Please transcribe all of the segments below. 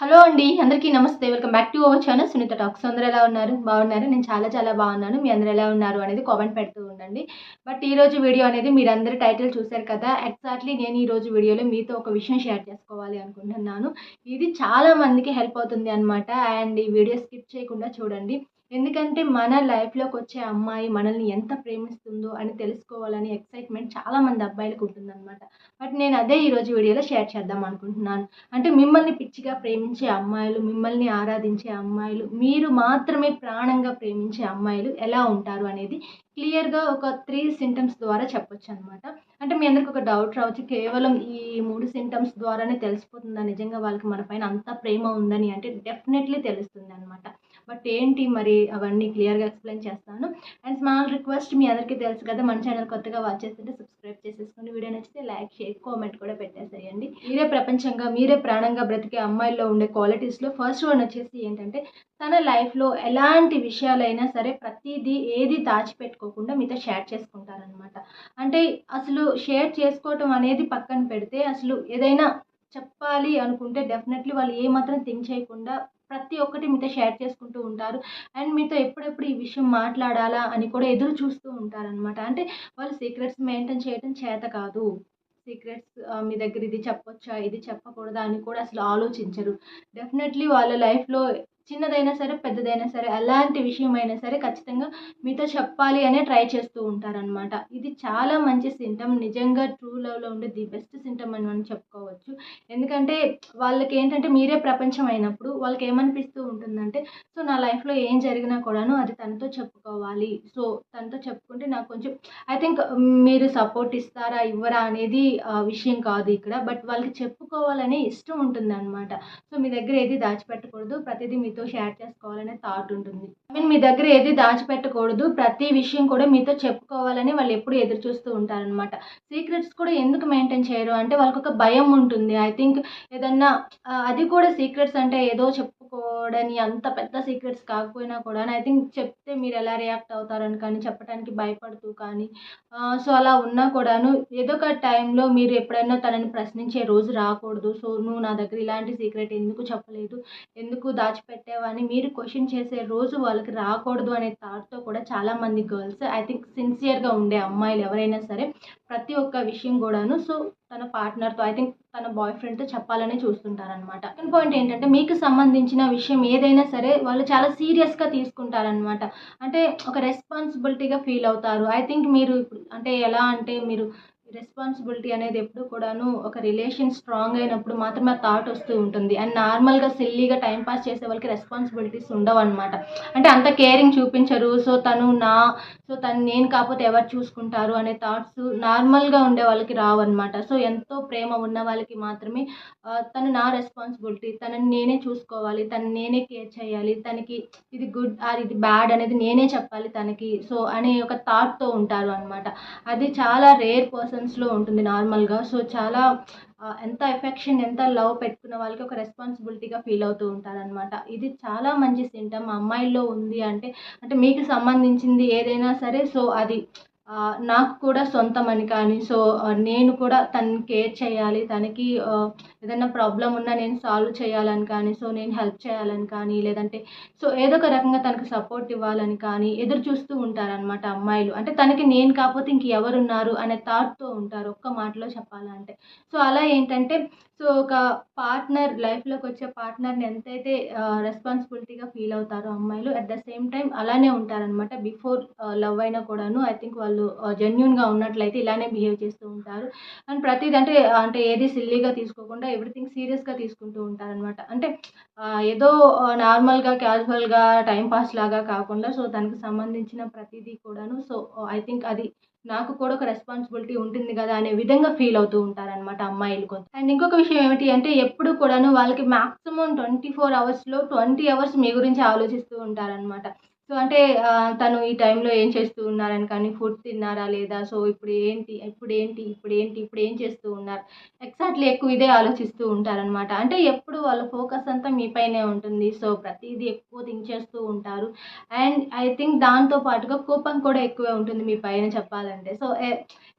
Hello అండి అందరికీ నమస్తే. Welcome back to our channel. Sunitha talks. అందరూ ఎలా ఉన్నారు? బాగున్నారు? నేను చాలా చాలా బాగున్నాను. మీ అందరూ ఎలా ఉన్నారు అనేది కామెంట్ పెడుతూ ఉండండి. బట్ ఈ రోజు వీడియో అనేది మీరు అందరూ టైటిల్ చూశారు కదా. ఎగ్జాక్ట్లీ నేను ఈ రోజు వీడియోలో మీతో ఒక విషయం షేర్ చేసుకోవాలి అనుకుంటున్నాను. ఇది చాలా మందికి హెల్ప్ అవుతుంది అనమాట అండ్ ఈ వీడియో స్కిప్ చేయకుండా చూడండి. ఎందుకంటే మన లైఫ్లోకి వచ్చే అమ్మాయి మనల్ని ఎంత ప్రేమిస్తుందో అని తెలుసుకోవాలని ఎక్సైట్మెంట్ చాలా మంది అబ్బాయిలకు ఉంటుందన్నమాట. బట్ నేను అదే ఈరోజు వీడియోలో షేర్ చేద్దాం అనుకుంటున్నాను. అంటే మిమ్మల్ని పిచ్చిగా ప్రేమించే అమ్మాయిలు మిమ్మల్ని ఆరాధించే అమ్మాయిలు మీరు మాత్రమే ప్రాణంగా ప్రేమించే అమ్మాయిలు ఎలా ఉంటారు అనేది క్లియర్గా ఒక త్రీ సింటమ్స్ ద్వారా చెప్పొచ్చు అనమాట అంటే మీ అందరికి ఒక డౌట్ రావచ్చు కేవలం ఈ మూడు సింటమ్స్ ద్వారానే తెలిసిపోతుందా? నిజంగా వాళ్ళకి మన పైన అంత ప్రేమ ఉందని అంటే డెఫినెట్లీ తెలుస్తుంది అనమాట బట్ ఏంటి మరి అవన్నీ క్లియర్గా ఎక్స్ప్లెయిన్ చేస్తాను. అండ్ స్మాల్ రిక్వెస్ట్ మీ అందరికీ తెలుసు కదా మన ఛానల్ కొత్తగా వాచ్ చేస్తుంటే సబ్స్క్రైబ్ చేసేసుకోండి వీడియో నచ్చితే లైక్ షేర్ కామెంట్ కూడా పెట్టేసేయండి. మీరే ప్రపంచంగా మీరే ప్రాణంగా బ్రతికే అమ్మాయిల్లో ఉండే క్వాలిటీస్లో ఫస్ట్ వన్ వచ్చేసి ఏంటంటే తన లైఫ్లో ఎలాంటి విషయాలైనా సరే ప్రతిదీ ఏది దాచిపెట్టుకో చేసుకోకుండా మీతో షేర్ చేసుకుంటారనమాట అంటే అసలు షేర్ చేసుకోవటం అనేది పక్కన పెడితే అసలు ఏదైనా చెప్పాలి అనుకుంటే డెఫినెట్లీ వాళ్ళు ఏమాత్రం థింక్ చేయకుండా ప్రతి ఒక్కటి మీతో షేర్ చేసుకుంటూ ఉంటారు. అండ్ మీతో ఎప్పుడెప్పుడు ఈ విషయం మాట్లాడాలా అని కూడా ఎదురు చూస్తూ ఉంటారనమాట అంటే వాళ్ళు సీక్రెట్స్ మెయింటైన్ చేయడం చేత కాదు. సీక్రెట్స్ మీ దగ్గర ఇది చెప్పొచ్చా ఇది చెప్పకూడదా అని కూడా అసలు ఆలోచించరు. డెఫినెట్లీ వాళ్ళ లైఫ్లో చిన్నదైనా సరే పెద్దదైనా సరే ఎలాంటి విషయమైనా సరే ఖచ్చితంగా మీతో చెప్పాలి అనే ట్రై చేస్తూ ఉంటారనమాట ఇది చాలా మంచి సింటమ్. నిజంగా ట్రూ లవ్లో ఉండే ది బెస్ట్ సింటమ్ అని మనం చెప్పుకోవచ్చు. ఎందుకంటే వాళ్ళకి ఏంటంటే మీరే ప్రపంచం అయినప్పుడు వాళ్ళకి ఏమనిపిస్తూ ఉంటుందంటే సో నా లైఫ్లో ఏం జరిగినా కూడాను అది తనతో చెప్పుకోవాలి. సో తనతో చెప్పుకుంటే నాకు కొంచెం ఐ థింక్ మీరు సపోర్ట్ ఇస్తారా ఇవ్వరా అనేది విషయం కాదు ఇక్కడ. బట్ వాళ్ళకి చెప్పుకోవాలనే ఇష్టం ఉంటుంది అనమాట సో మీ దగ్గర ఏది దాచిపెట్టకూడదు. ప్రతిదీ మీతో షేర్ చేసుకోవాలనే థాట్ ఉంటుంది. ఐ మీన్ మీ దగ్గర ఏది దాచిపెట్టకూడదు ప్రతి విషయం కూడా మీతో చెప్పుకోవాలని వాళ్ళు ఎప్పుడు ఎదురు చూస్తూ ఉంటారనమాట సీక్రెట్స్ కూడా ఎందుకు మెయింటైన్ చేయరు? అంటే వాళ్ళకి ఒక భయం ఉంటుంది. ఐ థింక్ ఏదన్నా అది కూడా సీక్రెట్స్ అంటే ఏదో చెప్పుకోవడని అంత పెద్ద సీక్రెట్స్ కాకపోయినా కూడా ఐ థింక్ చెప్తే మీరు ఎలా రియాక్ట్ అవుతారని కానీ చెప్పడానికి భయపడుతూ కానీ సో అలా ఉన్నా కూడాను ఏదో ఒక టైంలో మీరు ఎప్పుడైనా తనని ప్రశ్నించే రోజు రాకూడదు. సో నువ్వు నా దగ్గర ఇలాంటి సీక్రెట్ ఎందుకు చెప్పలేదు? ఎందుకు దాచిపెట్టావని మీరు క్వశ్చన్ చేసే రోజు వాళ్ళకి రాకూడదు అనే థాట్తో కూడా చాలామంది గర్ల్స్ ఐ థింక్ సిన్సియర్గా ఉండే అమ్మాయిలు ఎవరైనా సరే ప్రతి ఒక్క విషయం కూడాను సో తన పార్ట్నర్తో ఐ థింక్ తన బాయ్ ఫ్రెండ్తో చెప్పాలని చూస్తుంటారనమాట సెకండ్ పాయింట్ ఏంటంటే మీకు సంబంధించిన విషయం ఏదైనా సరే వాళ్ళు చాలా సీరియస్గా తీసుకుంటారనమాట అంటే ఒక రెస్పాన్సిబిలిటీగా ఫీల్ అవుతారు. ఐ థింక్ మీరు ఇప్పుడు అంటే ఎలా అంటే మీరు రెస్పాన్సిబిలిటీ అనేది ఎప్పుడు కూడాను ఒక రిలేషన్ స్ట్రాంగ్ అయినప్పుడు మాత్రమే ఆ థాట్ వస్తూ ఉంటుంది. అండ్ నార్మల్గా సిల్లీగా టైంపాస్ చేసే వాళ్ళకి రెస్పాన్సిబిలిటీస్ ఉండవు అనమాట అంటే అంత కేరింగ్ చూపించరు. సో తను నా సో తను నేను కాకపోతే ఎవరు చూసుకుంటారు అనే థాట్స్ నార్మల్గా ఉండే వాళ్ళకి రావు అనమాట సో ఎంతో ప్రేమ ఉన్న వాళ్ళకి మాత్రమే తను నా రెస్పాన్సిబిలిటీ తనని నేనే చూసుకోవాలి తను నేనే కేర్ చేయాలి తనకి ఇది గుడ్ ఆర్ ఇది బ్యాడ్ అనేది నేనే చెప్పాలి తనకి. సో అనే ఒక థాట్తో ఉంటారు అనమాట అది చాలా రేర్ పర్సన్స్లో ఉంటుంది నార్మల్గా సో చాలా ఎంత ఎఫెక్షన్ ఎంత లవ్ పెట్టుకున్న వాళ్ళకి ఒక రెస్పాన్సిబిలిటీగా ఫీల్ అవుతూ ఉంటారనమాట ఇది చాలా మంచి సింటమ్ అమ్మాయిల్లో ఉంది అంటే అంటే మీకు సంబంధించింది ఏదైనా సరే సో అది నాకు కూడా సొంతం అని కానీ సో నేను కూడా తనని కేర్ చేయాలి తనకి ఏదైనా ప్రాబ్లం ఉన్నా నేను సాల్వ్ చేయాలని కానీ సో నేను హెల్ప్ చేయాలని కానీ లేదంటే సో ఏదో ఒక రకంగా తనకు సపోర్ట్ ఇవ్వాలని కానీ ఎదురు చూస్తూ ఉంటారనమాట అమ్మాయిలు. అంటే తనకి నేను కాకపోతే ఇంక ఎవరున్నారు అనే థాట్తో ఉంటారు ఒక్క మాటలో చెప్పాలంటే. సో అలా ఏంటంటే సో ఒక పార్ట్నర్ లైఫ్లోకి వచ్చే పార్ట్నర్ని ఎంతైతే రెస్పాన్సిబిలిటీగా ఫీల్ అవుతారో అమ్మాయిలు అట్ ద సేమ్ టైం అలానే ఉంటారనమాట బిఫోర్ లవ్ అయినా కూడాను ఐ థింక్ వాళ్ళు జెన్యున్గా ఉన్నట్లయితే ఇలానే బిహేవ్ చేస్తూ ఉంటారు. అండ్ ప్రతిది అంటే అంటే ఏది సిల్లీగా తీసుకోకుండా ఎవ్రీథింగ్ సీరియస్గా తీసుకుంటూ ఉంటారనమాట అంటే ఏదో నార్మల్గా క్యాజువల్గా టైం పాస్ లాగా కాకుండా సో దానికి సంబంధించిన ప్రతిదీ కూడాను సో ఐ థింక్ అది నాకు కూడా ఒక రెస్పాన్సిబిలిటీ ఉంటుంది కదా అనే విధంగా ఫీల్ అవుతూ ఉంటారనమాట అమ్మాయిలు కొంత. అండ్ ఇంకొక విషయం ఏమిటి అంటే ఎప్పుడు కూడాను వాళ్ళకి మాక్సిమం ట్వంటీ ఫోర్ అవర్స్లో ట్వంటీ అవర్స్ మీ గురించి ఆలోచిస్తూ ఉంటారనమాట సో అంటే తను ఈ టైంలో ఏం చేస్తూ ఉన్నారని కానీ ఫుడ్ తిన్నారా లేదా? సో ఇప్పుడు ఏంటి ఇప్పుడు ఏంటి ఇప్పుడు ఏంటి ఇప్పుడు ఏం చేస్తూ ఉన్నారు? ఎగ్జాక్ట్లీ ఎక్కువ ఇదే ఆలోచిస్తూ ఉంటారనమాట అంటే ఎప్పుడు వాళ్ళ ఫోకస్ అంతా మీపైనే ఉంటుంది. సో ప్రతిదీ ఎక్కువ థింక్ చేస్తూ ఉంటారు. అండ్ ఐ థింక్ దాంతో పాటుగా కోపం కూడా ఎక్కువే ఉంటుంది మీ పైన చెప్పాలంటే. సో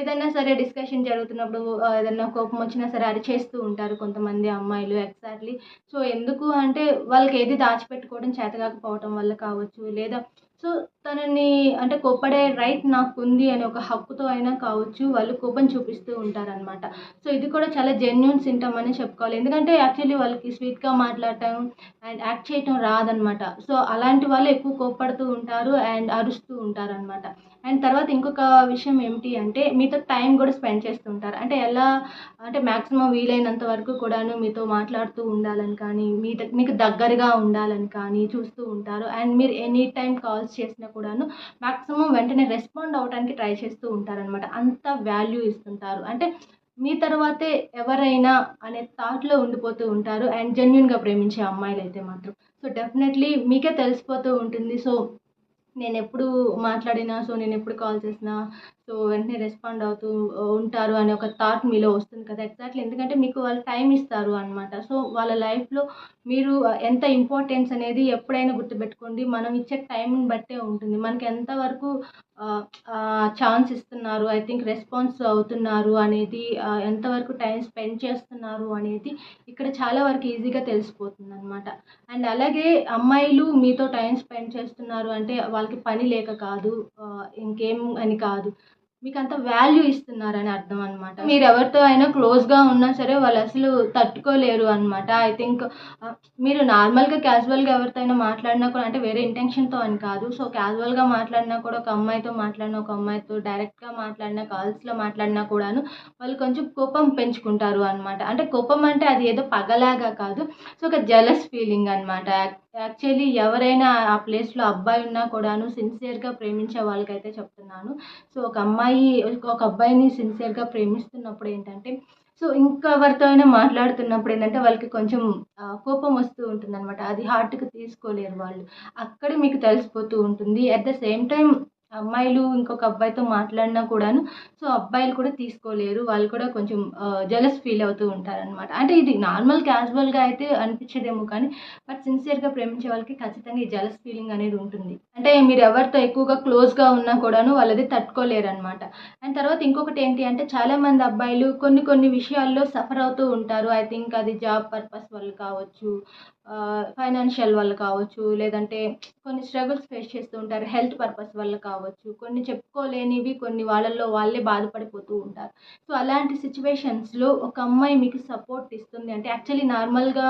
ఏదైనా సరే డిస్కషన్ జరుగుతున్నప్పుడు ఏదైనా కోపం వచ్చినా సరే అది చేస్తూ ఉంటారు కొంతమంది అమ్మాయిలు ఎగ్జాక్ట్లీ. సో ఎందుకు అంటే వాళ్ళకి ఏది దాచిపెట్టుకోవడం చేతకాకపోవటం వల్ల కావచ్చు లేదా సో తనని అంటే కోప్పడే రైట్ నాకు ఉంది అనే ఒక హక్కుతో అయినా కావచ్చు వాళ్ళు కోపం చూపిస్తూ ఉంటారనమాట సో ఇది కూడా చాలా జెన్యున్ సింటమ్ అని చెప్పుకోవాలి. ఎందుకంటే యాక్చువల్లీ వాళ్ళకి స్వీట్గా మాట్లాడటం అండ్ యాక్ట్ చేయటం రాదనమాట సో అలాంటి వాళ్ళు ఎక్కువ కోప్పడుతూ ఉంటారు అండ్ అరుస్తూ ఉంటారనమాట అండ్ తర్వాత ఇంకొక విషయం ఏమిటి అంటే మీతో టైం కూడా స్పెండ్ చేస్తుంటారు. అంటే ఎలా అంటే మ్యాక్సిమం వీలైనంత వరకు కూడాను మీతో మాట్లాడుతూ ఉండాలని కానీ మీ మీకు దగ్గరగా ఉండాలని కానీ చూస్తూ ఉంటారు. అండ్ మీరు ఎనీ టైం కాల్స్ చేసినా కూడాను మ్యాక్సిమం వెంటనే రెస్పాండ్ అవ్వడానికి ట్రై చేస్తూ ఉంటారనమాట అంత వాల్యూ ఇస్తుంటారు. అంటే మీ తర్వాతే ఎవరైనా అనే థాట్లో ఉండిపోతూ ఉంటారు. అండ్ జెన్యున్గా ప్రేమించే అమ్మాయిలు అయితే మాత్రం. సో డెఫినెట్లీ మీకే తెలిసిపోతూ ఉంటుంది. సో నేను ఎప్పుడు మాట్లాడినా సో నేను ఎప్పుడు కాల్ చేసినా సో వెంటనే రెస్పాండ్ అవుతూ ఉంటారు అనే ఒక థాట్ మీలో వస్తుంది కదా. ఎగ్జాక్ట్లీ ఎందుకంటే మీకు వాళ్ళు టైం ఇస్తారు అనమాట సో వాళ్ళ లైఫ్లో మీరు ఎంత ఇంపార్టెన్స్ అనేది ఎప్పుడైనా గుర్తుపెట్టుకోండి. మనం ఇచ్చే టైంని బట్టే ఉంటుంది. మనకి ఎంతవరకు ఛాన్స్ ఇస్తున్నారు ఐ థింక్ రెస్పాన్స్ అవుతున్నారు అనేది ఎంతవరకు టైం స్పెండ్ చేస్తున్నారు అనేది ఇక్కడ చాలా వరకు ఈజీగా తెలిసిపోతుంది అనమాట అండ్ అలాగే అమ్మాయిలు మీతో టైం స్పెండ్ చేస్తున్నారు అంటే వాళ్ళకి పని లేక కాదు ఇంకేం అని కాదు. మీకు అంత వాల్యూ ఇస్తున్నారని అర్థం అనమాట మీరు ఎవరితో అయినా క్లోజ్గా ఉన్నా సరే వాళ్ళు అసలు తట్టుకోలేరు అనమాట ఐ థింక్ మీరు నార్మల్గా క్యాజువల్గా ఎవరితో అయినా మాట్లాడినా కూడా అంటే వేరే ఇంటెన్షన్తో అని కాదు. సో క్యాజువల్గా మాట్లాడినా కూడా ఒక అమ్మాయితో మాట్లాడినా ఒక అమ్మాయితో డైరెక్ట్గా మాట్లాడినా కాల్స్లో మాట్లాడినా కూడాను వాళ్ళు కొంచెం కోపం పెంచుకుంటారు అనమాట అంటే కోపం అంటే అది ఏదో పగలాగా కాదు. సో ఒక జలస్ ఫీలింగ్ అనమాట యాక్చువల్లీ ఎవరైనా ఆ ప్లేస్లో అబ్బాయి ఉన్నా కూడాను సిన్సియర్గా ప్రేమించే వాళ్ళకైతే చెప్తున్నాను. సో ఒక అమ్మాయి ఒక అబ్బాయిని సిన్సియర్గా ప్రేమిస్తున్నప్పుడు ఏంటంటే సో ఇంకెవరితో అయినా మాట్లాడుతున్నప్పుడు ఏంటంటే వాళ్ళకి కొంచెం కోపం వస్తూ ఉంటుంది అనమాట అది హార్ట్కి తీసుకోలేరు వాళ్ళు. అక్కడే మీకు తెలిసిపోతూ ఉంటుంది. అట్ ద సేమ్ టైం అమ్మాయిలు ఇంకొక అబ్బాయితో మాట్లాడినా కూడాను సో అబ్బాయిలు కూడా తీసుకోలేరు. వాళ్ళు కూడా కొంచెం జలస్ ఫీల్ అవుతూ ఉంటారనమాట అంటే ఇది నార్మల్ క్యాజువల్గా అయితే అనిపించదేమో కానీ బట్ సిన్సియర్గా ప్రేమించే వాళ్ళకి ఖచ్చితంగా ఈ జలస్ ఫీలింగ్ అనేది ఉంటుంది. అంటే మీరు ఎవరితో ఎక్కువగా క్లోజ్గా ఉన్నా కూడాను వాళ్ళది తట్టుకోలేరు అనమాట అండ్ తర్వాత ఇంకొకటి ఏంటి అంటే చాలామంది అబ్బాయిలు కొన్ని కొన్ని విషయాల్లో సఫర్ అవుతూ ఉంటారు. ఐ థింక్ అది జాబ్ పర్పస్ వల్ల కావచ్చు ఫైనాన్షియల్ వల్ల కావచ్చు లేదంటే కొన్ని స్ట్రగుల్స్ ఫేస్ చేస్తూ ఉంటారు హెల్త్ పర్పస్ వల్ల కావచ్చు. కొన్ని చెప్పుకోలేనివి కొన్ని వాళ్ళల్లో వాళ్ళే బాధపడిపోతూ ఉంటారు. సో అలాంటి సిచ్యువేషన్స్లో ఒక అమ్మాయి మీకు సపోర్ట్ ఇస్తుంది అంటే యాక్చువల్లీ నార్మల్గా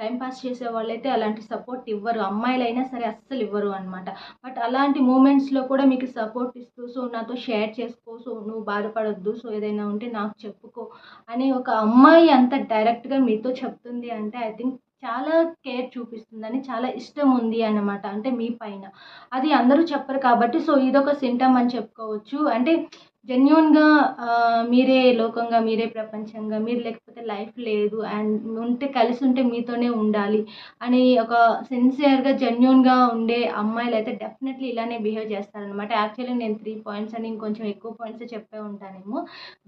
టైం పాస్ చేసే వాళ్ళైతే అలాంటి సపోర్ట్ ఇవ్వరు. అమ్మాయిలైనా సరే అస్సలు ఇవ్వరు అనమాట బట్ అలాంటి మూమెంట్స్లో కూడా మీకు సపోర్ట్ ఇస్తూ సో నాతో షేర్ చేసుకో సో నువ్వు బాధపడొద్దు సో ఏదైనా ఉంటే నాకు చెప్పుకో అని ఒక అమ్మాయి అంత డైరెక్ట్గా మీతో చెప్తుంది అంటే ఐ థింక్ చాలా కేర్ చూపిస్తుందని చాలా ఇష్టం ఉంది అన్నమాట అంటే మీ పైన. అది అందరూ చెప్పరు కాబట్టి సో ఇదొక సింటమ్ అని చెప్పుకోవచ్చు. అంటే జెన్యున్గా మీరే లోకంగా మీరే ప్రపంచంగా మీరు లేకపోతే లైఫ్ లేదు అండ్ ఉంటే కలిసి ఉంటే మీతోనే ఉండాలి అని ఒక సిన్సియర్గా జెన్యున్గా ఉండే అమ్మాయిలు అయితే డెఫినెట్లీ ఇలానే బిహేవ్ చేస్తారనమాట యాక్చువల్లీ నేను త్రీ పాయింట్స్ అని ఇంకొంచెం ఎక్కువ పాయింట్స్ చెప్పే ఉంటానేమో.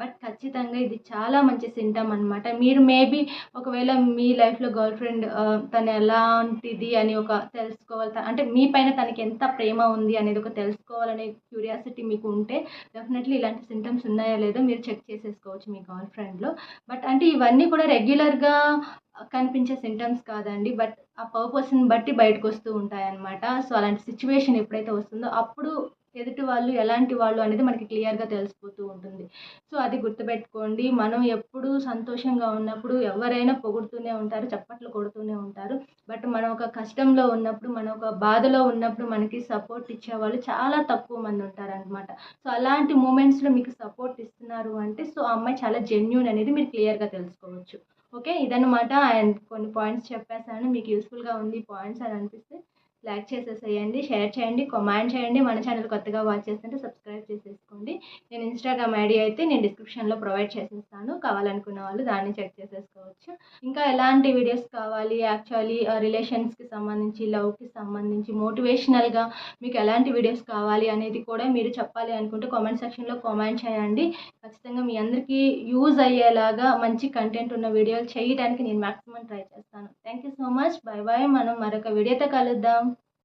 బట్ ఖచ్చితంగా ఇది చాలా మంచి సింటమ్ అనమాట మీరు మేబీ ఒకవేళ మీ లైఫ్లో గర్ల్ ఫ్రెండ్ తను ఎలాంటిది అని ఒక తెలుసుకోవాలి అంటే మీ పైన తనకి ఎంత ప్రేమ ఉంది అనేది ఒక తెలుసుకోవాలనే క్యూరియాసిటీ మీకు ఉంటే డెఫినెట్లీ ఇలాంటి సింటమ్స్ ఉన్నాయో లేదో మీరు చెక్ చేసేసుకోవచ్చు మీ గర్ల్ ఫ్రెండ్లో బట్ అంటే ఇవన్నీ కూడా రెగ్యులర్గా కనిపించే సింటమ్స్ కాదండి. బట్ ఆ పర్పస్ని బట్టి బయటకు వస్తూ ఉంటాయి అన్నమాట సో అలాంటి సిచ్యువేషన్ ఎప్పుడైతే వస్తుందో అప్పుడు ఎదుటి వాళ్ళు ఎలాంటి వాళ్ళు అనేది మనకి క్లియర్గా తెలిసిపోతూ ఉంటుంది. సో అది గుర్తుపెట్టుకోండి. మనం ఎప్పుడూ సంతోషంగా ఉన్నప్పుడు ఎవరైనా పొగుడుతూనే ఉంటారు చప్పట్లు కొడుతూనే ఉంటారు. బట్ మనం ఒక కష్టంలో ఉన్నప్పుడు మనం ఒక బాధలో ఉన్నప్పుడు మనకి సపోర్ట్ ఇచ్చేవాళ్ళు చాలా తక్కువ మంది ఉంటారనమాట సో అలాంటి మూమెంట్స్లో మీకు సపోర్ట్ ఇస్తున్నారు అంటే సో ఆ అమ్మాయి చాలా జెన్యున్ అనేది మీరు క్లియర్గా తెలుసుకోవచ్చు. ఓకే? ఇదన్నమాట. అండ్ కొన్ని పాయింట్స్ చెప్పేసాను మీకు యూస్ఫుల్గా ఉంది పాయింట్స్ అని అనిపిస్తే లైక్ చేసేసేయండి షేర్ చేయండి కమెంట్ చేయండి. మన ఛానల్ కొత్తగా వాచ్ చేస్తుంటే సబ్స్క్రైబ్ చేసేసుకోండి. నేను ఇన్స్టాగ్రామ్ ఐడి అయితే నేను డిస్క్రిప్షన్లో ప్రొవైడ్ చేసేస్తాను. కావాలనుకున్న వాళ్ళు దాన్ని చెక్ చేసేసుకోవచ్చు. ఇంకా ఎలాంటి వీడియోస్ కావాలి? యాక్చువల్లీ రిలేషన్స్కి సంబంధించి లవ్కి సంబంధించి మోటివేషనల్గా మీకు ఎలాంటి వీడియోస్ కావాలి అనేది కూడా మీరు చెప్పాలి అనుకుంటే కామెంట్ సెక్షన్లో కామెంట్ చేయండి. ఖచ్చితంగా మీ అందరికీ యూజ్ అయ్యేలాగా మంచి కంటెంట్ ఉన్న వీడియోలు చేయడానికి నేను మ్యాక్సిమం ట్రై చేస్తాను. Thank you so much bye bye మనం మరొక వీడియోతో కలుద్దాం.